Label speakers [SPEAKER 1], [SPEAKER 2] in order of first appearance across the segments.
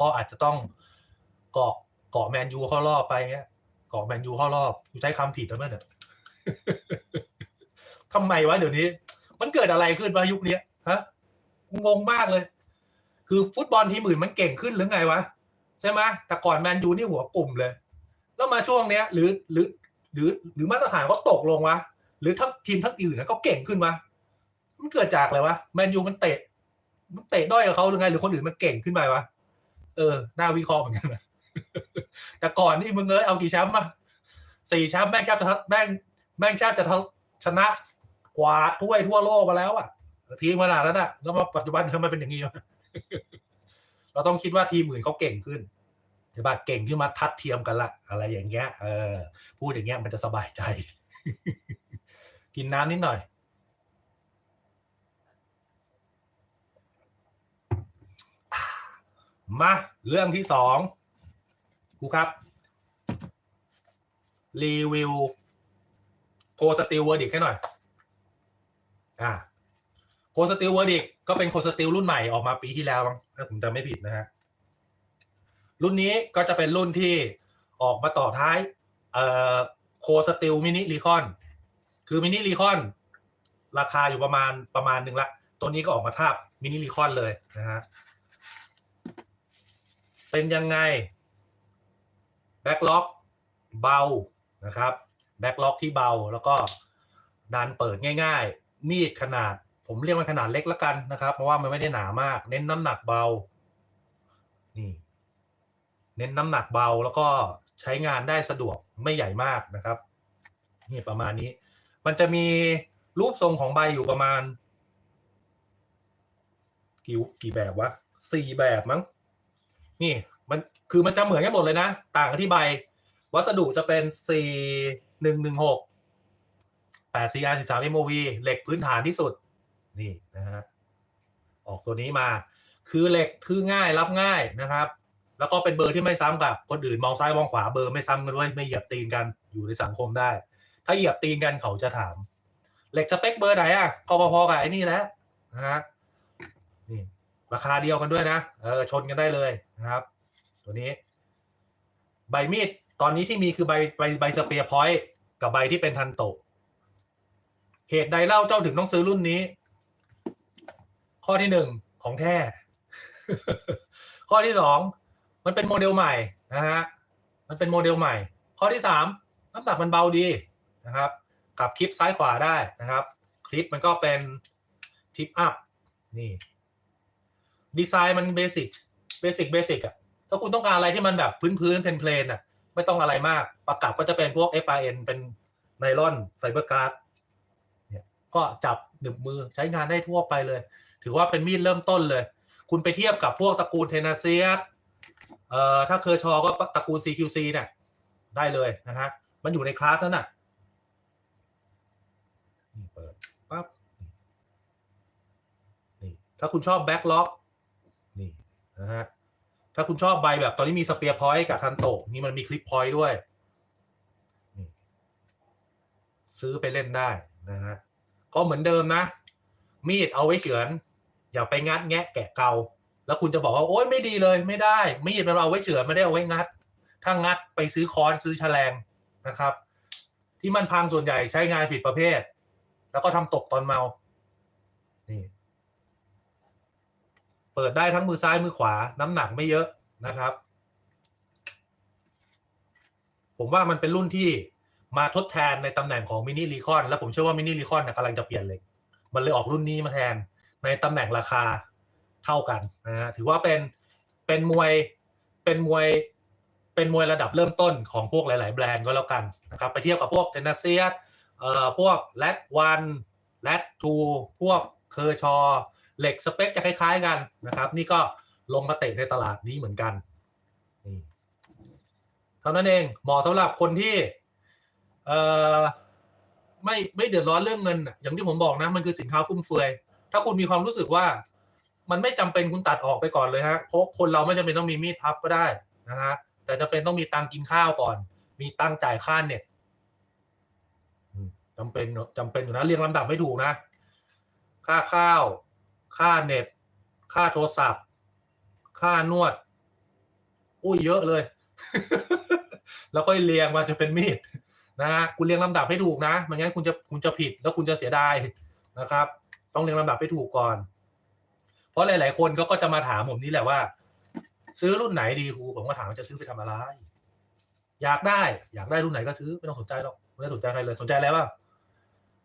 [SPEAKER 1] ก็อาจจะต้องเกาะเกาะแมนยูเข้ารอบไปเงี้ยเกาะแมนยูเข้ารอบกูใช้คำผิดแล้วมั้ยเนี่ยทำไมวะเดี๋ยวนี้ มันเกิดอะไรขึ้นวะยุคนี้ฮะงงมากเลย คือฟุตบอลทีมอื่นมันเก่งขึ้นหรือไงวะใช่ไหมแต่ก่อนแมนยูนี่หัวปุ่มเลย แล้วมาช่วงเนี้ย หรือหรือ หรือหรือมาตรฐานเขาตกลงวะหรือทั้งทีมทั้งอื่นนะเขาเก่งขึ้นวะมันเกิดจากอะไรวะแมนยูมันเตะ มันเตะด้อยกับเขาหรือไง หรือคนอื่นมันเก่งขึ้นไปวะ เออน่าวิเคราะห์เหมือนกันนะแต่ก่อนนี่มึงเอ้ยเอากี่แชมป์มาสี่แชมป์แม่งแทบจะแม่งแม่งแทบจะชนะกวาดถ้วยทั่วโลกมาแล้วอะทีมขนาดนั้นอะแล้วมาปัจจุบันทำไมเป็นอย่างนี้เราต้องคิดว่าทีมอื่นเขาเก่งขึ้นใช่ปะเก่งที่มาทัดเทียมกันละอะไรอย่างเงี้ยเออพูดอย่างเงี้ยมันจะสบายใจ กินน้ำนิดหน่อย มาเรื่องที่สองครูครับ รีวิวโคสติลเวอร์ดิกให้หน่อย อ่าโคสติลเวอร์ดิกก็เป็นโคสติลรุ่นใหม่ออกมาปีที่แล้วมั้งถ้าผมจำไม่ผิดนะฮะ รุ่นนี้ก็จะเป็นรุ่นที่ออกมาต่อท้าย เอ่อโคสติลมินิรีคอน คือมินิรีคอน ราคาอยู่ประมาณประมาณหนึ่งละ ตัวนี้ก็ออกมาทาบมินิรีคอนเลยนะฮะ เป็นยังไงแบ็กล็อกเบานะครับแบ็กล็อกที่เบาแล้วก็ดันเปิดง่าย ๆ มีดขนาด ผมเรียกมันขนาดเล็กแล้วกันนะครับ เพราะว่ามันไม่ได้หนามาก เน้นน้ำหนักเบา นี่ เน้นน้ำหนักเบาแล้วก็ใช้งานได้สะดวกไม่ใหญ่มากนะครับ นี่ประมาณนี้ มันจะมีรูปทรงของใบอยู่ประมาณ กี่กี่แบบวะสี่แบบมั้ง นี่มันคือมันจะเหมือนกันหมดเลยนะ ต่างกันที่ใบ วัสดุจะเป็น 4 1 1 6 8 CR 13 MOV เหล็กพื้นฐานที่สุด นี่นะฮะออกตัวนี้มา คือเหล็กคือง่ายรับง่ายนะครับ แล้วก็เป็นเบอร์ที่ไม่ซ้ำกับ คนอื่นมองซ้ายมองขวาเบอร์ไม่ซ้ำกันด้วยไม่เหยียบตีนกันอยู่ในสังคมได้ ถ้าเหยียบตีนกันเขาจะถาม เหล็กสเปคเบอร์ไหนอะก็พอกับไอ้นี่แหละนะฮะนี่ ราคาเดียวกันด้วยนะเออชนกันได้เลยนะครับ ตัวนี้ ใบมีดตอนนี้ที่มีคือใบใบใบสเปียร์พอยต์กับใบที่เป็นทันโตเหตุใดเล่าเจ้าถึงต้องซื้อรุ่นนี้ ข้อที่หนึ่งของแท้ ข้อที่สองมันเป็นโมเดลใหม่นะฮะมันเป็นโมเดลใหม่ ข้อที่สามน้ำหนักมันเบาดีนะครับกับคลิปซ้ายขวาได้นะครับ คลิปมันก็เป็นทิปอัพนี่ ดีไซน์มันเบสิกเบสิกเบสิกอะถ้าคุณต้องการอะไรที่มันแบบพื้นพื้นเพลนเพลนอะไม่ต้องอะไรมาก ประกับก็จะเป็นพวก FIN เป็นไนลอนไฟเบอร์การ์ดเนี่ยก็จับหนึบมือใช้งานได้ทั่วไปเลย ถือว่าเป็นมีดเริ่มต้นเลย คุณไปเทียบกับพวกตระกูลเทนาเซียสเอ่อถ้าเคอร์ชอก็ตระกูล CQC เนี่ยได้เลยนะฮะมันอยู่ในคลาสนั้นน่ะนี่เปิดปั๊บนี่ถ้าคุณชอบแบ็กล็อก นะฮะถ้าคุณชอบใบแบบตอนนี้มีสเปียร์พอยต์กับทันโตะนี่มันมีคลิปพอยต์ด้วย ซื้อไปเล่นได้นะฮะก็เหมือนเดิมนะ มีดเอาไว้เฉือน อย่าไปงัดแงะแกะเกา แล้วคุณจะบอกว่าโอ๊ยไม่ดีเลยไม่ได้ มีดมันเอาไว้เฉือนไม่ได้เอาไว้งัด ถ้างัดไปซื้อค้อนซื้อแฉลงนะครับ ที่มันพังส่วนใหญ่ใช้งานผิดประเภท แล้วก็ทำตกตอนเมานี่ เปิดได้ทั้งมือซ้ายมือขวา น้ำหนักไม่เยอะนะครับ ผมว่ามันเป็นรุ่นที่มาทดแทนในตำแหน่งของมินิรีคอนแล้วผมเชื่อว่ามินิรีคอนกำลังจะเปลี่ยนเลย มันเลยออกรุ่นนี้มาแทนในตำแหน่งราคาเท่ากันนะฮะถือว่าเป็นเป็นมวยเป็นมวยเป็นมวยระดับเริ่มต้นของพวกหลาย ๆ แบรนด์ก็แล้วกันนะครับ ไปเทียบกับพวกเทนเซียสเอ่อพวกแรดวันแรดทูพวกเคอร์ชอ เหล็กสเปคจะคล้าย ๆกันนะครับ นี่ก็ลงมาเตะในตลาดนี้เหมือนกันนี่เท่านั้นเองเหมาะสำหรับคนที่เอ่อไม่ไม่เดือดร้อนเรื่องเงิน อย่างที่ผมบอกนะ มันคือสินค้าฟุ่มเฟือย ถ้าคุณมีความรู้สึกว่า มันไม่จำเป็นคุณตัดออกไปก่อนเลยฮะเพราะคนเราไม่จำเป็นต้องมีมีดพับก็ได้นะฮะแต่จะเป็นต้องมีตังค์กินข้าวก่อน มีตังค์จ่ายค่าเน็ตอืมจำเป็นจำเป็นอยู่นะเรียงลำดับไม่ถูกนะ ค่าข้าว ค่าเน็ต ค่าโทรศัพท์ ค่านวด อุ้ยเยอะเลย แล้วก็เรียงมาจะเป็นมีดนะฮะคุณเรียงลำดับให้ถูกนะไม่งั้นคุณจะคุณจะผิดแล้วคุณจะเสียดายนะครับ ต้องเรียงลำดับให้ถูกก่อน เพราะหลาย ๆ คนก็ก็จะมาถามผมนี่แหละว่า ซื้อรุ่นไหนดีครูผมก็ถามว่าจะซื้อไปทำอะไร อยากได้ อยากได้รุ่นไหนก็ซื้อไม่ต้องสนใจหรอกไม่ได้สนใจใครเลยสนใจอะไรบ้าง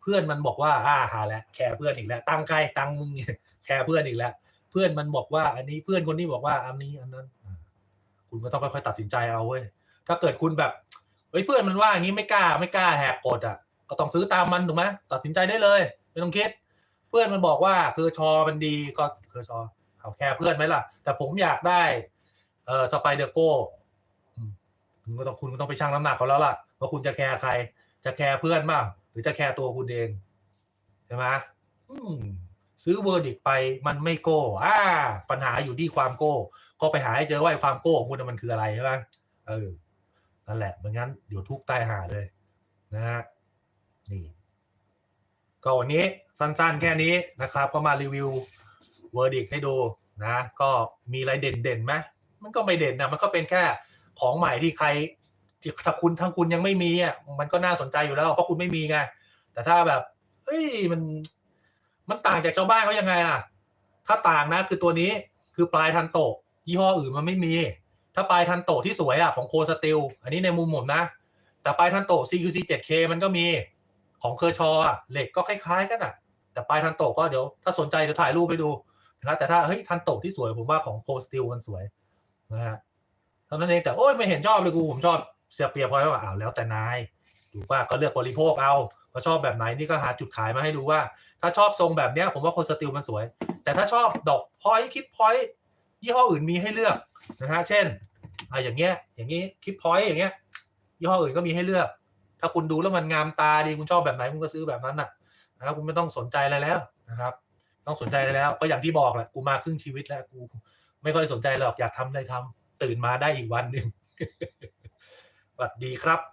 [SPEAKER 1] เพื่อนมันบอกว่าอ่าหาแล้วแคร์เพื่อนอีกแล้ว ตังใครตังมึงเนี่ย แคร์เพื่อนอีกแล้ว เพื่อนมันบอกว่าอันนี้เพื่อนคนนี้บอกว่าอันนี้อันนั้น คุณก็ต้องค่อยๆตัดสินใจเอาเว้ยถ้าเกิดคุณแบบเฮ้ยเพื่อนมันว่าอย่างนี้ไม่กล้าไม่กล้าแหกกฎอะก็ต้องซื้อตามมันถูกไหมตัดสินใจได้เลยไม่ต้องคิด เพื่อนมันบอกว่าคือชอมันดีก็คือชอเอาแคร์เพื่อนไหมล่ะ แต่ผมอยากได้ เอ่อสไปเดอร์โก้คุณก็ต้องคุณก็ต้องไปชั่งน้ำหนักเขาแล้วล่ะว่าคุณจะแคร์ใคร จะแคร์เพื่อนบ้างหรือจะแคร์ตัวคุณเองใช่ไหมอืม ซื้อเวอร์ดิกไปมันไม่โก้อ่าปัญหาอยู่ที่ความโก้ ก็ไปหาให้เจอว่าไอ้ความโก้ของคุณมันคืออะไรใช่ไหมเออนั่นแหละไม่งั้นเดี๋ยวทุกข์ใต้หาเลยนะฮะนี่ก็วันนี้สั้นๆแค่นี้นะครับ ก็มารีวิวเวอร์ดิกให้ดูนะ ก็มีอะไรเด่นๆไหมมันก็ไม่เด่นนะมันก็เป็นแค่ของใหม่ที่ใครที่ถ้าคุณทั้งคุณยังไม่มีอะมันก็น่าสนใจอยู่แล้วเพราะคุณไม่มีไงแต่ถ้าแบบเอ้ยมัน มันต่างจากชาวบ้านเขายังไงล่ะ ถ้าต่างนะคือตัวนี้คือปลายทันโตะยี่ห้ออื่นมันไม่มี ถ้าปลายทันโตะที่สวยอะของโคสติลอันนี้ในมุมผมนะ แต่ปลายทันโตะ CQC 7K มันก็มีของเคอร์ชออะเหล็กก็คล้ายๆกันอะ แต่ปลายทันโตะก็เดี๋ยวถ้าสนใจเดี๋ยวถ่ายรูปไปดูนะแต่ถ้าเฮ้ยทันโตะที่สวยผมว่าของโคสติลมันสวยนะฮะเท่านั้นเองแต่โอ้ยไม่เห็นชอบเลยกูผมชอบเสียเปรียบพอยว่าอ้าวแล้วแต่นายถูกป่ะก็เลือกบริโภคเอา ว่าชอบแบบไหนนี่ก็หาจุดขายมาให้ดูว่า ถ้าชอบทรงแบบเนี้ยผมว่าโคสติลมันสวย แต่ถ้าชอบดอกพอยคลิปพอยยี่ห้ออื่นมีให้เลือกนะฮะเช่นอ่าอย่างเงี้ยอย่างงี้คลิปพอยอย่างเงี้ยยี่ห้ออื่นก็มีให้เลือก ถ้าคุณดูแล้วมันงามตาดีคุณชอบแบบไหนคุณก็ซื้อแบบนั้นน่ะนะครับคุณไม่ต้องสนใจอะไรแล้วนะครับต้องสนใจอะไรแล้วก็อย่างที่บอกแหละกูมาครึ่งชีวิตแล้วกู ไม่ค่อยสนใจหรอกอยากทำอะไรทำตื่นมาได้อีกวันหนึ่งสวัสดีครับ